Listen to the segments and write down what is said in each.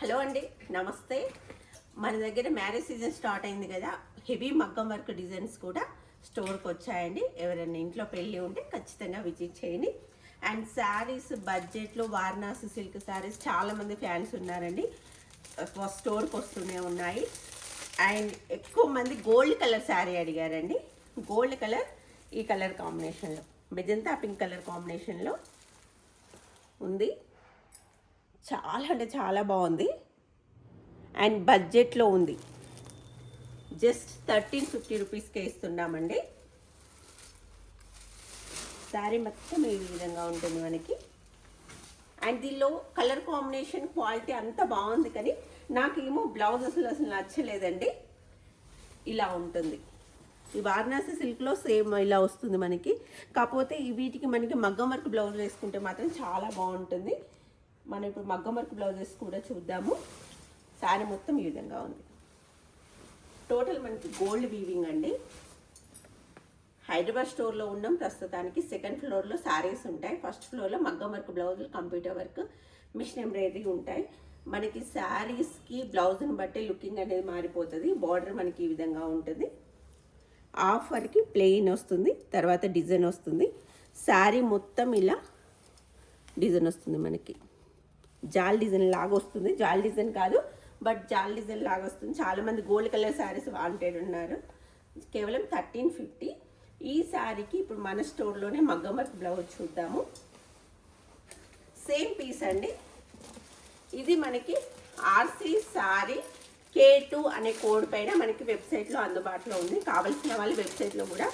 Hello అండి నమస్తే. మన దగ్గర మ్యారేజ్ సీజన్ స్టార్ట్ అయింది కదా హెవీ మగ్గం వర్క్ డిజైన్స్ కూడా స్టోర్కి వచ్చాయండి. ఎవరైనా ఇంట్లో పెళ్ళి ఉంటే ఖచ్చితంగా విజిట్ చేయండి. అండ్ శారీస్ బడ్జెట్లో వారణాసి సిల్క్ శారీస్ చాలామంది ఫ్యాన్స్ ఉన్నారండి. స్టోర్కి వస్తూనే ఉన్నాయి. అండ్ ఎక్కువ మంది గోల్డ్ కలర్ శారీ అడిగారండి. గోల్డ్ కలర్ ఈ కలర్ కాంబినేషన్లో మెజంతా పింక్ కలర్ కాంబినేషన్లో ఉంది. చాలా అంటే చాలా బాగుంది. అండ్ బడ్జెట్లో ఉంది. జస్ట్ థర్టీన్ ఫిఫ్టీ రూపీస్కే ఇస్తున్నామండి. శారీ మొత్తం ఈ విధంగా ఉంటుంది మనకి. అండ్ దీనిలో కలర్ కాంబినేషన్ క్వాలిటీ అంతా బాగుంది కానీ నాకేమో బ్లౌజ్ అసలు అసలు నచ్చలేదండి. ఇలా ఉంటుంది. ఈ వారణాసి సిల్క్లో సేమ్ ఇలా వస్తుంది మనకి. కాకపోతే ఈ వీటికి మనకి మగ్గం వర్క్ బ్లౌజ్ వేసుకుంటే మాత్రం చాలా బాగుంటుంది. మనం ఇప్పుడు మగ్గం వర్క్ బ్లౌజెస్ కూడా చూద్దాము. శారీ మొత్తం ఈ విధంగా ఉంది. టోటల్ మనకి గోల్డ్ వీవింగ్ అండి. హైదరాబాద్ స్టోర్లో ఉన్నాం. ప్రస్తుతానికి సెకండ్ ఫ్లోర్లో శారీస్ ఉంటాయి. ఫస్ట్ ఫ్లోర్లో మగ్గం వర్క్ బ్లౌజులు కంప్యూటర్ వర్క్ మిషన్ ఎంబ్రాయిడరీ ఉంటాయి. మనకి శారీస్కి బ్లౌజ్ని బట్టి లుకింగ్ అనేది మారిపోతుంది. బార్డర్ మనకి ఈ విధంగా ఉంటుంది. ఆఫర్కి ప్లెయిన్ వస్తుంది. తర్వాత డిజైన్ వస్తుంది. శారీ మొత్తం ఇలా డిజైన్ వస్తుంది మనకి. జాల్ డిజైన్ లాగా వస్తుంది. జాల్ డిజైన్ కాదు బట్ జాల్ డిజైన్ లాగా వస్తుంది. చాలామంది గోల్డ్ కలర్ శారీస్ వాంటెడ్ ఉన్నారు. కేవలం థర్టీన్ ఫిఫ్టీ. ఈ శారీకి ఇప్పుడు మన స్టోర్లోనే మగ్గమర్క్ బ్లౌజ్ చూద్దాము. సేమ్ పీస్ అండి. ఇది మనకి ఆర్సీ శారీ కే టూ అనే కోడ్ పైన మనకి వెబ్సైట్లో అందుబాటులో ఉంది. కావలసిన వాళ్ళు వెబ్సైట్లో కూడా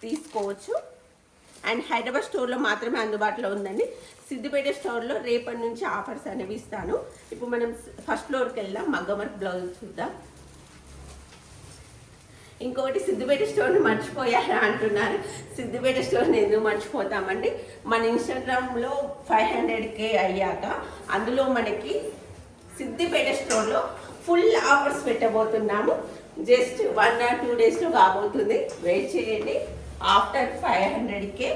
తీసుకోవచ్చు. అండ్ హైదరాబాద్ స్టోర్లో మాత్రమే అందుబాటులో ఉందండి. సిద్దిపేట స్టోర్లో రేపటి నుంచి ఆఫర్స్ అనేవి ఇస్తాను. ఇప్పుడు మనం ఫస్ట్ ఫ్లోర్కి వెళ్దాం. మగ్గమర్ బ్లౌజ్ చూద్దాం. ఇంకొకటి సిద్దిపేట స్టోర్ని మర్చిపోయారా అంటున్నారు. సిద్దిపేట స్టోర్ని ఎందుకు మర్చిపోతామండి? మన ఇన్స్టాగ్రామ్లో ఫైవ్ హండ్రెడ్ కే అయ్యాక అందులో మనకి సిద్దిపేట స్టోర్లో ఫుల్ ఆఫర్స్ పెట్టబోతున్నాము. జస్ట్ వన్ ఆర్ టూ డేస్లో కాబోతుంది. వెయిట్ చేయండి. ఆఫ్టర్ ఫైవ్ హండ్రెడ్కే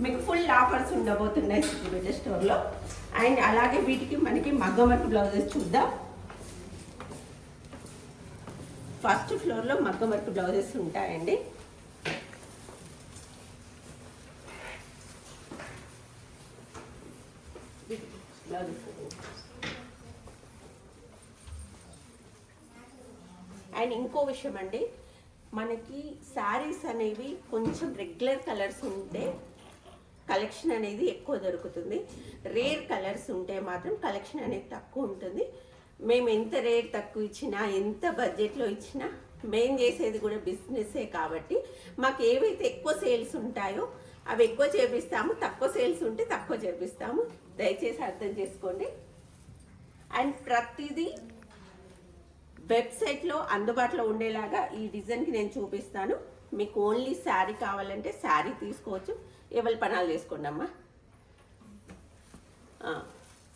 మీకు ఫుల్ ఆఫర్స్ ఉండబోతున్నాయి సిద్దిపేట స్టోర్లో. అండ్ అలాగే వీటికి మనకి మగ్గం వర్క్ బ్లౌజెస్ చూద్దాం. ఫస్ట్ ఫ్లోర్లో మగ్గమర్క్ బ్లౌజెస్ ఉంటాయండి. అండ్ ఇంకో విషయం అండి. మనకి శారీస్ అనేవి కొంచెం రెగ్యులర్ కలర్స్ ఉంటే కలెక్షన్ అనేది ఎక్కువ దొరుకుతుంది. రేర్ కలర్స్ ఉంటే మాత్రం కలెక్షన్ అనేది తక్కువ ఉంటుంది. మేము ఎంత రేట్ తక్కువ ఇచ్చినా ఎంత బడ్జెట్లో ఇచ్చినా మేము చేసేది కూడా బిజినెస్సే కాబట్టి మాకు ఏవైతే ఎక్కువ సేల్స్ ఉంటాయో అవి ఎక్కువ చేపిస్తాము. తక్కువ సేల్స్ ఉంటే తక్కువ చేపిస్తాము. దయచేసి అర్థం చేసుకోండి. అండ్ ప్రతిదీ వెబ్సైట్లో అందుబాటులో ఉండేలాగా ఈ డిజైన్కి నేను చూపిస్తాను. మీకు ఓన్లీ శారీ కావాలంటే శారీ తీసుకోవచ్చు. ఎవరి పనాలు చేసుకోండి అమ్మా.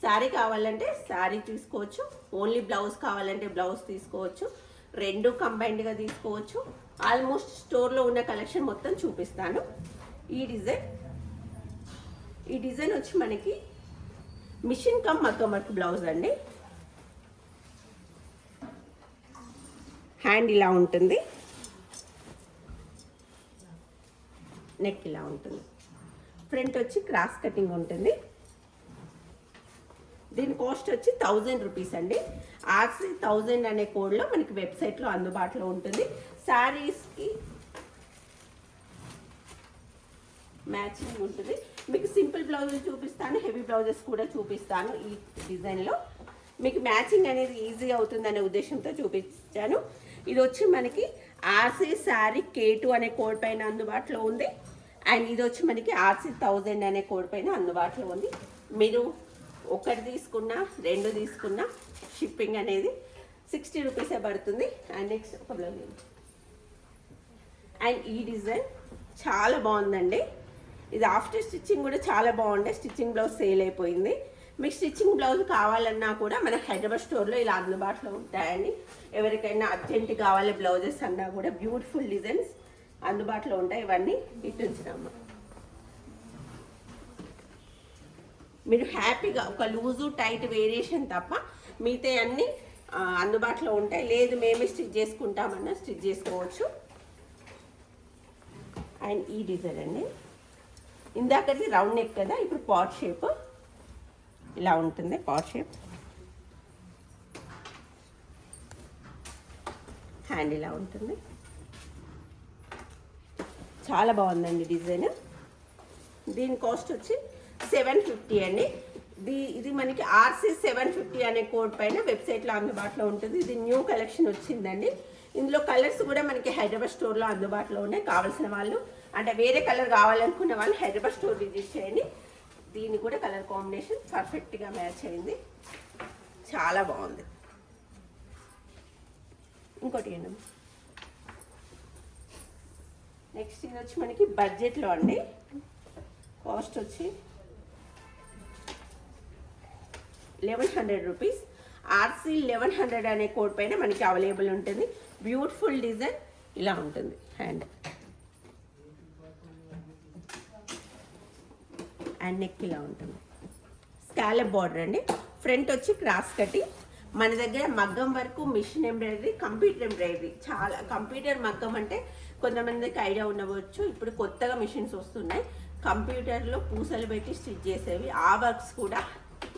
శారీ కావాలంటే శారీ తీసుకోవచ్చు. ఓన్లీ బ్లౌజ్ కావాలంటే బ్లౌజ్ తీసుకోవచ్చు. రెండు కంబైన్డ్గా తీసుకోవచ్చు. ఆల్మోస్ట్ స్టోర్లో ఉన్న కలెక్షన్ మొత్తం చూపిస్తాను. ఈ డిజైన్. ఈ డిజైన్ వచ్చి మనకి మిషన్ కమ్ మగ్గం వర్క్ బ్లౌజ్ అండి. హ్యాండ్ ఇలా ఉంటుంది. నెక్ ఇలా ఉంటుంది. ఫ్రంట్ వచ్చి క్రాస్ కటింగ్ ఉంటుంది. దీని కాస్ట్ వచ్చి థౌజండ్ రూపీస్ అండి. ఆర్సీ థౌజండ్ అనే కోడ్లో మనకి వెబ్సైట్లో అందుబాటులో ఉంటుంది. శారీస్కి మ్యాచింగ్ ఉంటుంది. మీకు సింపుల్ బ్లౌజెస్ చూపిస్తాను హెవీ బ్లౌజెస్ కూడా చూపిస్తాను ఈ డిజైన్లో. మీకు మ్యాచింగ్ అనేది ఈజీ అవుతుందనే ఉద్దేశంతో చూపించాను. ఇది వచ్చి మనకి ఆర్సీ శారీ కే టూ అనే కోడ్ పైన అందుబాటులో ఉంది. అండ్ ఇది వచ్చి మనకి ఆర్సీ థౌజండ్ అనే కోడ్ పైన అందుబాటులో ఉంది. మీరు ఒకటి తీసుకున్నా రెండు తీసుకున్నా షిప్పింగ్ అనేది సిక్స్టీ రూపీసే పడుతుంది. అండ్ నెక్స్ట్ ఒక బ్లౌజ్ అండ్ ఈ డిజైన్ చాలా బాగుందండి. ఇది ఆఫ్టర్ స్టిచ్చింగ్ కూడా చాలా బాగుండే. స్టిచ్చింగ్ బ్లౌజ్ సేల్ అయిపోయింది. మీకు స్టిచ్చింగ్ బ్లౌజ్ కావాలన్నా కూడా మన హైదరాబాద్ స్టోర్లో ఇలా అందుబాటులో ఉంటాయని ఎవరికైనా అర్జెంట్ కావాలి బ్లౌజెస్ అన్నా కూడా బ్యూటిఫుల్ డిజైన్స్ అందుబాటులో ఉంటాయి. ఇవన్నీ ఇటు ఉంచినమ్మ మీరు హ్యాపీగా ఒక లూజు టైట్ వేరియేషన్ తప్ప మిగతా అన్నీ అందుబాటులో ఉంటాయి. లేదు మేమే స్టిచ్ చేసుకుంటామన్నా స్టిచ్ చేసుకోవచ్చు. అండ్ ఈ డిజైన్ అండి. ఇందాకది రౌండ్ నెక్ కదా ఇప్పుడు పాట్ షేప్. ఇలా ఉంటుంది పాట్ షేప్. హ్యాండ్ ఇలా ఉంటుంది. చాలా బాగుందండి డిజైన్. దీని కాస్ట్ వచ్చి సెవెన్ ఫిఫ్టీ అండి. ఇది ఇది మనకి ఆర్సీ సెవెన్ ఫిఫ్టీ అనే కోడ్ పైన వెబ్సైట్లో అందుబాటులో ఉంటుంది. ఇది న్యూ కలెక్షన్ వచ్చిందండి. ఇందులో కలర్స్ కూడా మనకి హైదరాబాద్ స్టోర్లో అందుబాటులో ఉన్నాయి. కావాల్సిన వాళ్ళు అంటే వేరే కలర్ కావాలనుకున్న వాళ్ళు హైదరాబాద్ స్టోర్ విజిట్ చేయండి. దీని కూడా కలర్ కాంబినేషన్ పర్ఫెక్ట్గా మ్యాచ్ అయింది. చాలా బాగుంది. ఇంకోటి ఏంటమ్మా నెక్స్ట్ ఇది వచ్చి మనకి బడ్జెట్లో అండి. కాస్ట్ వచ్చి eleven hundred rupees. RC eleven hundred అనే కోడ్ పైన మనకి అవైలబుల్ ఉంటుంది. బ్యూటిఫుల్ డిజైన్ ఇలా ఉంటుంది. హ్యాండ్ అండ్ నెక్ ఇలా ఉంటుంది. స్కాలప్ బార్డర్ అండి. ఫ్రంట్ వచ్చి క్రాస్ కట్టి మన దగ్గర మగ్గం వరకు మిషన్ ఎంబ్రాయిడరీ కంప్యూటర్ ఎంబ్రాయిడరీ. చాలా కంప్యూటర్ మగ్గం అంటే కొంతమందికి ఐడియా ఉండవచ్చు. ఇప్పుడు కొత్తగా మిషన్స్ వస్తున్నాయి. కంప్యూటర్లో పూసలు పెట్టి స్టిచ్ చేసేవి. ఆ వర్క్స్ కూడా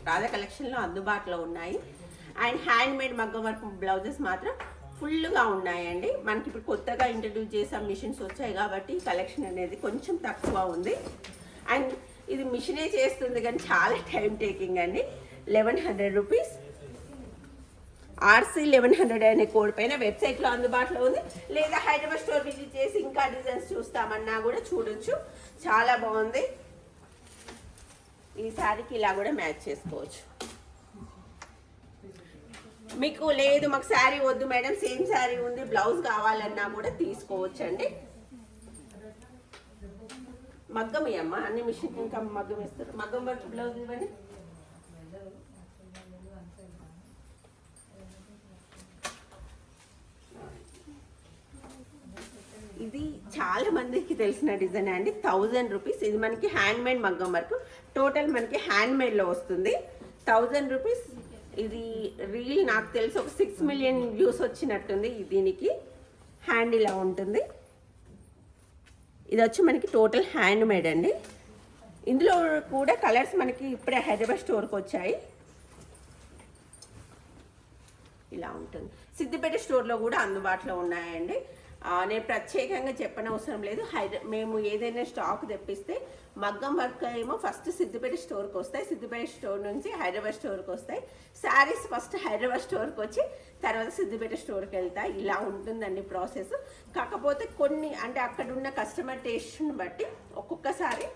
రాధా కలెక్షన్లో అందుబాటులో ఉన్నాయి. అండ్ హ్యాండ్ మేడ్ మగ్గం వర్క్ బ్లౌజెస్ మాత్రం ఫుల్గా ఉన్నాయండి. మనకి ఇప్పుడు కొత్తగా ఇంట్రడ్యూస్ చేసే మిషన్స్ వచ్చాయి కాబట్టి కలెక్షన్ అనేది కొంచెం తక్కువ ఉంది. అండ్ ఇది మిషనే చేస్తుంది కానీ చాలా టైం టేకింగ్ అండి. Eleven hundred rupees RC eleven hundred అనే కోడ్ పైన వెబ్సైట్లో అందుబాటులో ఉంది. లేదా హైదరాబాద్ స్టోర్ విజిట్ చేసి ఇంకా డిజైన్స్ చూస్తామన్నా కూడా చూడొచ్చు. చాలా బాగుంది. ఈ శారీకి ఇలా కూడా మ్యాచ్ చేసుకోవచ్చు. మీకు లేదు మాకు శారీ వద్దు మేడం. సేమ్ శారీ ఉంది బ్లౌజ్ కావాలన్నా కూడా తీసుకోవచ్చు అండి మగ్గం అమ్మ అన్ని మిషన్ ఇంకా మగ్గం ఇస్తారు మగ్గం వర్క్ బ్లౌజ్ ఇవ్వండి. ఇది చాలా మందికి తెలిసిన డిజైన్ అండి. Thousand rupees. ఇది మనకి హ్యాండ్ మేడ్ మగ్గం వర్క్. టోటల్ మనకి హ్యాండ్ మేడ్లో వస్తుంది. Thousand rupees. ఇది రీల్ నాకు తెలిసి ఒక సిక్స్ మిలియన్ వ్యూస్ వచ్చినట్టుంది. దీనికి హ్యాండ్ ఇలా ఉంటుంది. ఇది వచ్చి మనకి టోటల్ హ్యాండ్ మేడ్ అండి. ఇందులో కూడా కలర్స్ మనకి ఇప్పుడే హైదరాబాద్ స్టోర్కి వచ్చాయి. ఇలా ఉంటుంది. సిద్దిపేట స్టోర్లో కూడా అందుబాటులో ఉన్నాయండి. నేను ప్రత్యేకంగా చెప్పనవసరం లేదు. హైదరా మేము ఏదైనా స్టాక్ తెప్పిస్తే మగ్గం వర్క్ ఏమో ఫస్ట్ సిద్దిపేట స్టోర్కి వస్తాయి. సిద్దిపేట స్టోర్ నుంచి హైదరాబాద్ స్టోర్కి వస్తాయి. శారీస్ ఫస్ట్ హైదరాబాద్ స్టోర్కి వచ్చి తర్వాత సిద్దిపేట స్టోర్కి వెళ్తాయి ఇలా ఉంటుందండి ప్రాసెస్. కాకపోతే కొన్ని అంటే అక్కడ ఉన్న కస్టమర్ టేస్ట్ని బట్టి ఒక్కొక్కసారి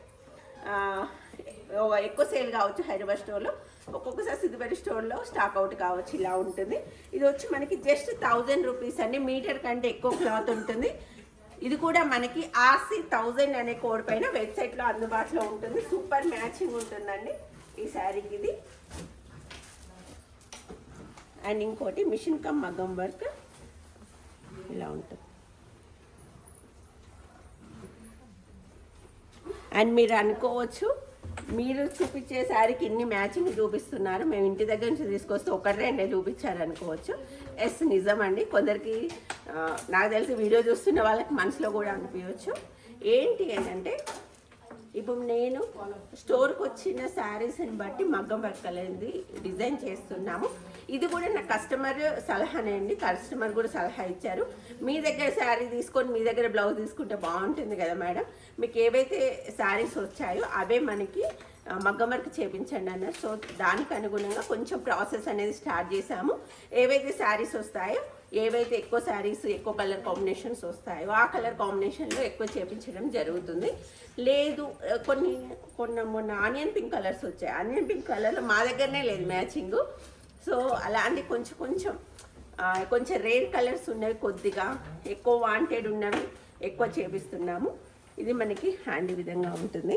ఎక్కువ సేల్ కావచ్చు హైదరాబాద్ స్టోర్లో. ఒక్కొక్కసారి సిద్దిపేట స్టోర్లో స్టాక్ అవుట్ కావచ్చు ఇలా ఉంటుంది. ఇది వచ్చి మనకి జస్ట్ థౌజండ్ రూపీస్ అండి. మీటర్ కంటే ఎక్కువ క్లాత్ ఉంటుంది. ఇది కూడా మనకి ఆర్సీ థౌజండ్ అనే కోడ్ పైన వెబ్సైట్లో అందుబాటులో ఉంటుంది. సూపర్ మ్యాచింగ్ ఉంటుందండి ఈ శారీకి ఇది. అండ్ ఇంకోటి మిషన్ కమ్ మగ్గం వర్క్. ఇలా ఉంటుంది. అండ్ మీరు అనుకోవచ్చు మీరు చూపించే శారీకి ఇన్ని మ్యాచింగ్ చూపిస్తున్నారు. మేము ఇంటి దగ్గర నుంచి తీసుకొస్తే ఒకటి రెండే చూపించారనుకోవచ్చు. ఎస్ నిజం అండి కొందరికి నాకు తెలిసి వీడియో చూస్తున్న వాళ్ళకి మనసులో కూడా అనిపించవచ్చు. ఏంటి అంటే ఇప్పుడు నేను స్టోర్కి వచ్చిన శారీస్ని బట్టి మగ్గం వర్క్ అనేది డిజైన్ చేస్తున్నాము. ఇది కూడా నా కస్టమర్ సలహానే అండి. కస్టమర్ కూడా సలహా ఇచ్చారు. మీ దగ్గర శారీ తీసుకొని మీ దగ్గర బ్లౌజ్ తీసుకుంటే బాగుంటుంది కదా మేడం. మీకు ఏవైతే శారీస్ వచ్చాయో అవే మనకి ఆ, మగ్గం వర్క్ చేపించండి అన్నారు. సో దానికి అనుగుణంగా కొంచెం ప్రాసెస్ అనేది స్టార్ట్ చేశాము. ఏవైతే శారీస్ వస్తాయో ఏవైతే ఎక్కువ శారీస్ ఎక్కువ కలర్ కాంబినేషన్స్ వస్తాయో ఆ కలర్ కాంబినేషన్లో ఎక్కువ చేపించడం జరుగుతుంది. లేదు కొన్ని కొన్ని మొన్న ఆనియన్ పింక్ కలర్స్ వచ్చాయి. ఆనియన్ పింక్ కలర్లో మా దగ్గరనే లేదు మ్యాచింగ్. సో అలాంటి కొంచెం కొంచెం కొంచెం రేర్ కలర్స్ ఉన్నవి కొద్దిగా ఎక్కువ వాంటెడ్ ఉన్నవి ఎక్కువ చేపిస్తున్నాము. ఇది మనకి హ్యాండీ విధంగా ఉంటుంది.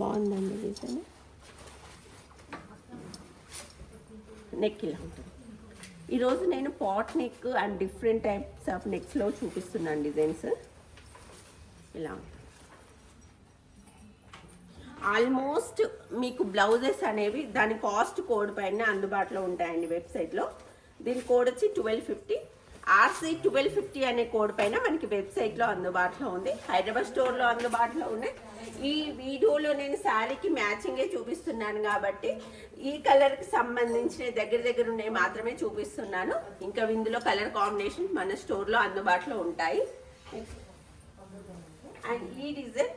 బాగుందండి డిజైన్. నెక్ ఇలా ఉంటుంది. ఈరోజు నేను pot neck and different types of నెక్స్లో చూపిస్తున్నాను డిజైన్స్. ఇలా. ఉంటుంది ఆల్మోస్ట్ మీకు బ్లౌజెస్ అనేవి దాని కాస్ట్ కోడ్ పైన అందుబాటులో ఉంటాయండి వెబ్సైట్లో. దీని కోడ్ వచ్చి twelve fifty. RC twelve fifty అనే కోడ్ పైన మనకి వెబ్సైట్లో అందుబాటులో ఉంది. హైదరాబాద్ స్టోర్లో అందుబాటులో ఉన్నాయి. ఈ వీడియోలో నేను శారీకి మ్యాచింగే చూపిస్తున్నాను కాబట్టి ఈ కలర్కి సంబంధించిన దగ్గర దగ్గర ఉన్నాయి మాత్రమే చూపిస్తున్నాను. ఇంకా ఇందులో కలర్ కాంబినేషన్ మన స్టోర్లో అందుబాటులో ఉంటాయి. అండ్ ఈ డిజైన్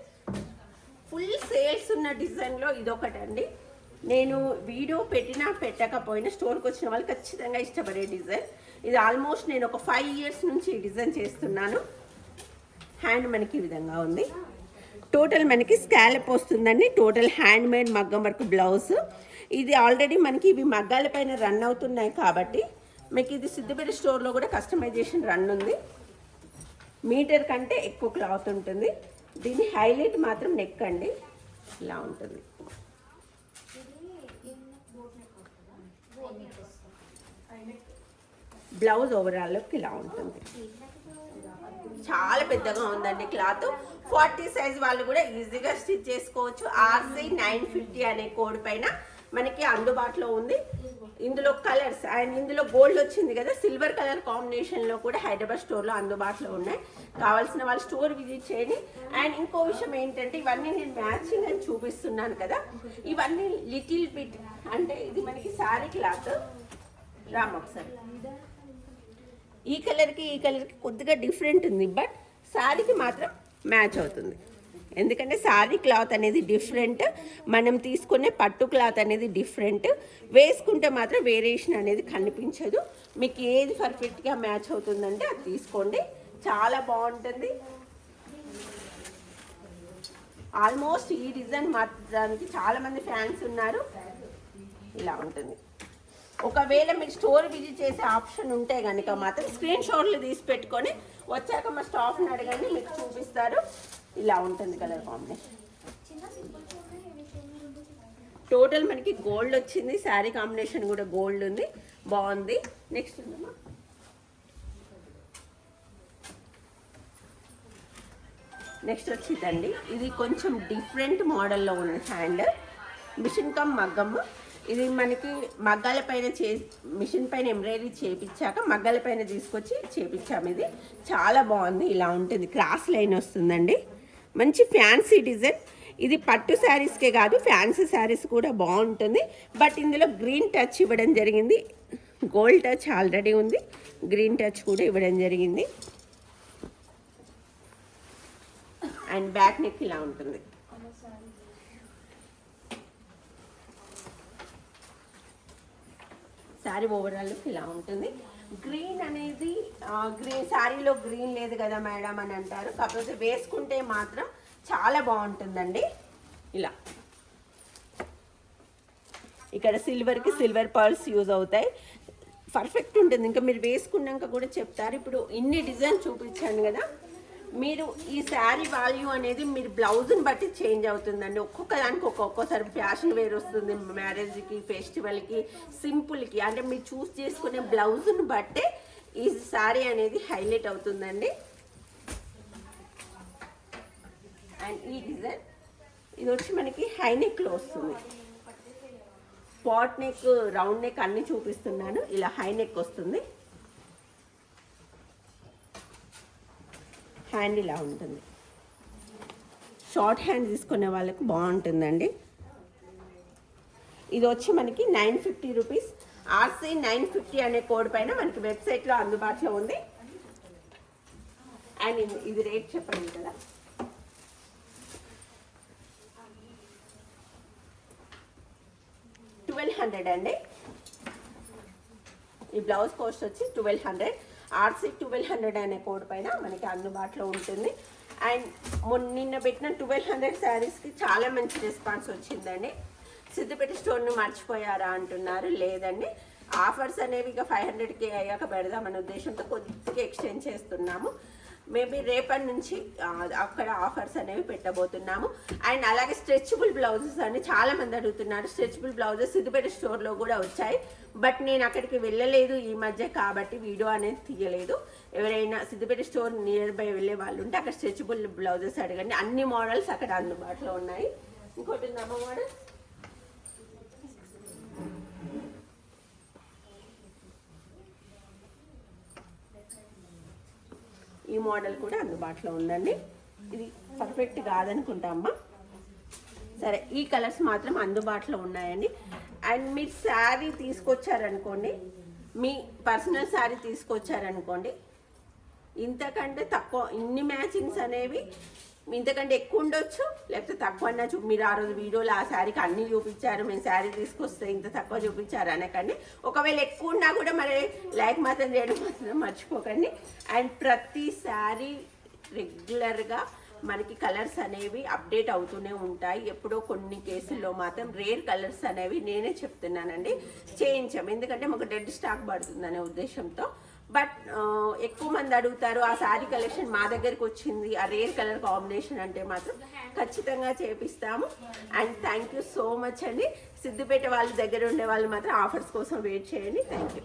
ఫుల్ సేల్స్ ఉన్న డిజైన్లో ఇదొకటండి. నేను వీడియో పెట్టినా పెట్టకపోయినా స్టోర్కి వచ్చిన వాళ్ళు ఖచ్చితంగా ఇష్టపడే డిజైన్. ఇది ఆల్మోస్ట్ నేను ఒక ఫైవ్ ఇయర్స్ నుంచి ఈ డిజైన్ చేస్తున్నాను. హ్యాండ్ మనకి ఈ విధంగా ఉంది. టోటల్ మనకి స్కాలప్ వస్తుందండి. టోటల్ హ్యాండ్ మేడ్ మగ్గం వర్క్ బ్లౌజ్. ఇది ఆల్రెడీ మనకి ఇవి మగ్గాల పైన రన్ అవుతున్నాయి కాబట్టి మీకు ఇది సిద్దిపేట స్టోర్లో కూడా కస్టమైజేషన్ రన్ ఉంది. మీటర్ కంటే ఎక్కువ క్లాత్ ఉంటుంది. దీని హైలైట్ మాత్రం నెక్ అండి. ఇలా ఉంటుంది. బ్లౌజ్ ఓవరాల్ లుక్ ఇలా ఉంటుంది. చాలా పెద్దగా ఉందండి క్లాత్. ఫార్టీ సైజ్ వాళ్ళు కూడా ఈజీగా స్టిచ్ చేసుకోవచ్చు. ఆర్సీ నైన్ ఫిఫ్టీ అనే కోడ్ పైన మనకి అందుబాటులో ఉంది. ఇందులో కలర్స్ అండ్ ఇందులో గోల్డ్ వచ్చింది కదా సిల్వర్ కలర్ కాంబినేషన్లో కూడా హైదరాబాద్ స్టోర్లో అందుబాటులో ఉన్నాయి. కావాల్సిన వాళ్ళు స్టోర్ విజిట్ చేయండి. అండ్ ఇంకో విషయం ఏంటంటే ఇవన్నీ నేను మ్యాచింగ్ అని చూపిస్తున్నాను కదా. ఇవన్నీ లిటిల్ బిట్ అంటే ఇది మనకి సారీ క్లాత్ రామ్ ఒకసారి. ఈ కలర్కి ఈ కలర్కి కొద్దిగా డిఫరెంట్ ఉంది బట్ శారీకి మాత్రం మ్యాచ్ అవుతుంది. ఎందుకంటే శారీ క్లాత్ అనేది డిఫరెంట్. మనం తీసుకునే పట్టు క్లాత్ అనేది డిఫరెంట్. వేసుకుంటే మాత్రం వేరియేషన్ అనేది కనిపించదు. మీకు ఏది పర్ఫెక్ట్గా మ్యాచ్ అవుతుందంటే అది తీసుకోండి. చాలా బాగుంటుంది. ఆల్మోస్ట్ ఈ డిజైన్ మాత్రానికి చాలామంది ఫ్యాన్స్ ఉన్నారు. ఇలా ఉంటుంది. ఒకవేళ మీరు స్టోర్ విజిట్ చేసే ఆప్షన్ ఉంటే కనుక మాత్రం స్క్రీన్ షాట్లు తీసి పెట్టుకొని వచ్చాక మా స్టాఫ్ని అడగండి మీకు చూపిస్తారు. ఇలా ఉంటుంది కలర్ కాంబినేషన్. టోటల్ మనకి గోల్డ్ వచ్చింది శారీ కాంబినేషన్ కూడా గోల్డ్ ఉంది బాగుంది. నెక్స్ట్ ఉందమ్మా. నెక్స్ట్ వచ్చిందండి. ఇది కొంచెం డిఫరెంట్ మోడల్లో ఉన్న హ్యాండ్ మిషన్ కమ్ మగ్గమ్మ. ఇది మనకి మగ్గాల పైన చే మిషన్ పైన ఎంబ్రాయిడరీ చేపించాక మగ్గాల పైన తీసుకొచ్చి చేపించాము ఇది. చాలా బాగుంది ఇలా ఉంటుంది. క్రాస్ లైన్ వస్తుందండి. మంచి ఫ్యాన్సీ డిజైన్. ఇది పట్టు శారీస్కే కాదు ఫ్యాన్సీ శారీస్ కూడా బాగుంటుంది. బట్ ఇందులో గ్రీన్ టచ్ ఇవ్వడం జరిగింది. గోల్డ్ టచ్ ఆల్రెడీ ఉంది. గ్రీన్ టచ్ కూడా ఇవ్వడం జరిగింది. అండ్ బ్యాక్ నెక్ ఇలా ఉంటుంది. శారీ ఓవరాల్ ఇలా ఉంటుంది. గ్రీన్ అనేది గ్రీన్ శారీలో గ్రీన్ లేదు కదా మేడం అని అంటారు. కాకపోతే వేసుకుంటే మాత్రం చాలా బాగుంటుందండి. ఇలా. ఇక్కడ సిల్వర్కి సిల్వర్ పర్ల్స్ యూజ్ అవుతాయి. పర్ఫెక్ట్ ఉంటుంది. ఇంకా మీరు వేసుకున్నాక కూడా చెప్తారు. ఇప్పుడు ఇన్ని డిజైన్ చూపించాను కదా. మీరు ఈ శారీ వాల్యూ అనేది మీరు బ్లౌజ్ని బట్టి చేంజ్ అవుతుందండి. ఒక్కొక్క దానికి ఒక్కొక్కసారి ఫ్యాషన్ వేర్ వస్తుంది మ్యారేజ్కి ఫెస్టివల్కి సింపుల్కి. అంటే మీరు చూస్ చేసుకునే బ్లౌజ్ని బట్టే ఈ శారీ అనేది హైలైట్ అవుతుందండి. అండ్ ఈ డిజైన్ ఇది వచ్చి మనకి హై నెక్లో వస్తుంది. పాట్ నెక్ రౌండ్ నెక్ అన్నీ చూపిస్తున్నాను. ఇలా హై నెక్ వస్తుంది. హ్యాండ్ ఇలా ఉంటుంది. షార్ట్ హ్యాండ్ తీసుకునే వాళ్ళకి బాగుంటుందండి. ఇది వచ్చి మనకి nine fifty rupees. RC nine fifty అనే కోడ్ పైన మనకి వెబ్సైట్లో అందుబాటులో ఉంది. అండ్ ఇది- ఇది రేట్ చెప్పండి కదా. ట్వెల్వ్ హండ్రెడ్ అండి. ఈ బ్లౌజ్ కాస్ట్ వచ్చి twelve hundred. RC twelve hundred అనే కోడ్ పైన మనకి అందుబాటులో ఉంటుంది. అండ్ మొన్న నిన్న పెట్టిన ట్వెల్వ్ హండ్రెడ్ శారీస్కి చాలా మంచి రెస్పాన్స్ వచ్చిందండి. సిద్దిపేట స్టోర్ను మర్చిపోయారా అంటున్నారు. లేదండి. ఆఫర్స్ అనేవి ఇక ఫైవ్ హండ్రెడ్కి అయ్యాక పెడదామనే ఉద్దేశంతో కొద్దిగా ఎక్స్టెండ్ చేస్తున్నాము. మేబీ రేపటి నుంచి అక్కడ ఆఫర్స్ అనేవి పెట్టబోతున్నాము. అండ్ అలాగే స్ట్రెచబుల్ బ్లౌజెస్ అని చాలా మంది అడుగుతున్నారు. స్ట్రెచబుల్ బ్లౌజెస్ సిద్దిపేట స్టోర్లో కూడా వచ్చాయి. బట్ నేను అక్కడికి వెళ్ళలేదు ఈ మధ్య కాబట్టి వీడియో అనేది తీయలేదు. ఎవరైనా సిద్దిపేట స్టోర్ నియర్ బై వెళ్ళే వాళ్ళు ఉంటే అక్కడ స్ట్రెచబుల్ బ్లౌజెస్ అడగండి. అన్ని మోడల్స్ అక్కడ అందుబాటులో ఉన్నాయి. ఇంకోటి ఉందమ్మ మోడల్ ఈ మోడల్ కూడా అందుబాటులో ఉందండి. ఇది పర్ఫెక్ట్ కాదనుకుంటా అమ్మ సరే ఈ కలర్స్ మాత్రం అందుబాటులో ఉన్నాయండి. అండ్ మీరు శారీ తీసుకొచ్చారనుకోండి మీ పర్సనల్ శారీ తీసుకొచ్చారనుకోండి ఇంతకంటే తక్కువ ఇన్ని మ్యాచింగ్స్ అనేవి ఇంతకంటే ఎక్కువ ఉండొచ్చు? లేకపోతే తక్కువ అన్నా చూ మీరు ఆ రోజు వీడియోలో ఆ శారీకి అన్ని చూపించారు మేము శారీ తీసుకొస్తే ఇంత తక్కువ చూపించారు అనకండి. ఒకవేళ ఎక్కువ ఉన్నా కూడా మరి లైక్ మాత్రం చేయడం మాత్రం మర్చిపోకండి. అండ్ ప్రతి శారీ రెగ్యులర్గా మనకి కలర్స్ అనేవి అప్డేట్ అవుతూనే ఉంటాయి. ఎప్పుడో కొన్ని కేసుల్లో మాత్రం రేర్ కలర్స్ అనేవి నేనే చెప్తున్నానండి. చేయించాం. ఎందుకంటే మాకు డెడ్ స్టాక్ పడుతుందనే ఉద్దేశంతో. బట్ ఎక్కువ మంది అడుగుతారు ఆ శారీ కలెక్షన్ మా దగ్గరికి వచ్చింది ఆ రేర్ కలర్ కాంబినేషన్ అంటే మాత్రం ఖచ్చితంగా చేపిస్తాము. And thank you so much అండి. సిద్దిపేట వాళ్ళ దగ్గర ఉండే వాళ్ళు మాత్రం ఆఫర్స్ కోసం వెయిట్ చేయండి. Thank you.